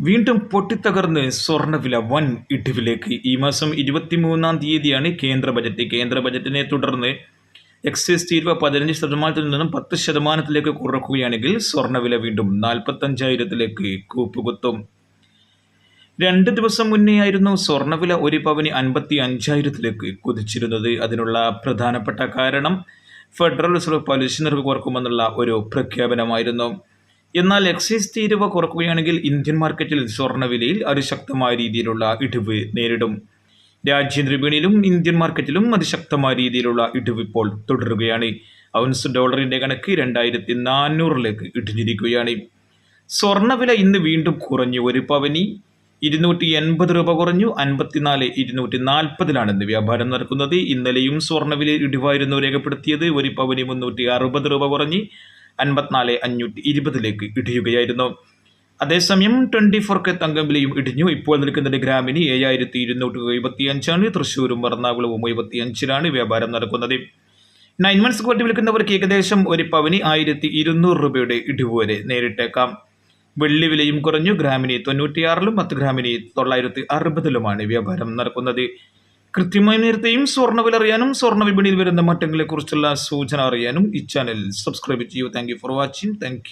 വീണ്ടും പൊട്ടിത്തകർന്ന് സ്വർണവില വൻ ഇടിവിലേക്ക്. ഈ മാസം ഇരുപത്തിമൂന്നാം തീയതിയാണ് കേന്ദ്ര ബജറ്റ്. കേന്ദ്ര ബജറ്റിനെ തുടർന്ന് എക്സൈസ് തീരുവ പതിനഞ്ച് ശതമാനത്തിൽ നിന്നും പത്ത് ശതമാനത്തിലേക്ക് കുറക്കുകയാണെങ്കിൽ സ്വർണവില വീണ്ടും നാൽപ്പത്തഞ്ചായിരത്തിലേക്ക് കൂപ്പുകുത്തും. രണ്ട് ദിവസം മുന്നേയായിരുന്നു സ്വർണവില ഒരു പവന് അൻപത്തി അഞ്ചായിരത്തിലേക്ക് കുതിച്ചിരുന്നത്. അതിനുള്ള പ്രധാനപ്പെട്ട കാരണം ഫെഡറൽ റിസർവ് പലിശ നിരക്ക് കുറക്കുമെന്നുള്ള ഒരു പ്രഖ്യാപനമായിരുന്നു. എന്നാൽ എക്സൈസ് തീരുവ കുറക്കുകയാണെങ്കിൽ ഇന്ത്യൻ മാർക്കറ്റിൽ സ്വർണവിലയിൽ അതിശക്തമായ രീതിയിലുള്ള ഇടിവ് നേരിടും. രാജ്യാന്തര വിപണിയിലും ഇന്ത്യൻ മാർക്കറ്റിലും അതിശക്തമായ രീതിയിലുള്ള ഇടിവ് ഇപ്പോൾ തുടരുകയാണ്. ഔൺസ് ഡോളറിന്റെ കണക്ക് രണ്ടായിരത്തി നാനൂറിലേക്ക് ഇടിഞ്ഞിരിക്കുകയാണ് സ്വർണവില ഇന്ന് വീണ്ടും കുറഞ്ഞു ഒരു പവനി. ഇരുന്നൂറ്റി എൺപത് രൂപ കുറഞ്ഞു. അൻപത്തിനാല് ഇരുന്നൂറ്റി നാൽപ്പതിലാണ് ഇന്ന് വ്യാപാരം നടക്കുന്നത്. ഇന്നലെയും സ്വർണവില ഇടിവായിരുന്നു രേഖപ്പെടുത്തിയത്. ഒരു പവനി മുന്നൂറ്റി അറുപത് രൂപ കുറഞ്ഞ്. അൻപത്തിനാല് അഞ്ഞൂറ്റി ഇരുപതിലേക്ക് ഇടിയുകയായിരുന്നു. അതേസമയം ട്വന്റി ഫോർ കെ തങ്കം വിലയും ഇടിഞ്ഞു. ഇപ്പോൾ നിൽക്കുന്നത് ഗ്രാമിന് ഏഴായിരത്തി ഇരുന്നൂറ്റി എഴുപത്തി അഞ്ചാണ് തൃശ്ശൂരും എറണാകുളവും എഴുപത്തി അഞ്ചിലാണ് വ്യാപാരം നടക്കുന്നത്. നയൻ മന്ത്സ് ഗോൾഡ് വിൽക്കുന്നവർക്ക് ഏകദേശം ഒരു പവന് ആയിരത്തി ഇരുന്നൂറ് രൂപയുടെ ഇടിവ് വരെ നേരിട്ടേക്കാം. വെള്ളി വിലയും കുറഞ്ഞു. ഗ്രാമിന് തൊണ്ണൂറ്റിയാറിലും പത്ത് ഗ്രാമിന് തൊള്ളായിരത്തി അറുപതിലുമാണ് വ്യാപാരം നടക്കുന്നത്. കൃത്യമായ നേരത്തെയും സ്വർണവില അറിയാനും സ്വർണ വിപണിയിൽ വരുന്ന മാറ്റങ്ങളെക്കുറിച്ചുള്ള സൂചന അറിയാനും ഈ ചാനൽ സബ്സ്ക്രൈബ് ചെയ്യൂ താങ്ക് ഫോർ വാച്ചിങ് താങ്ക്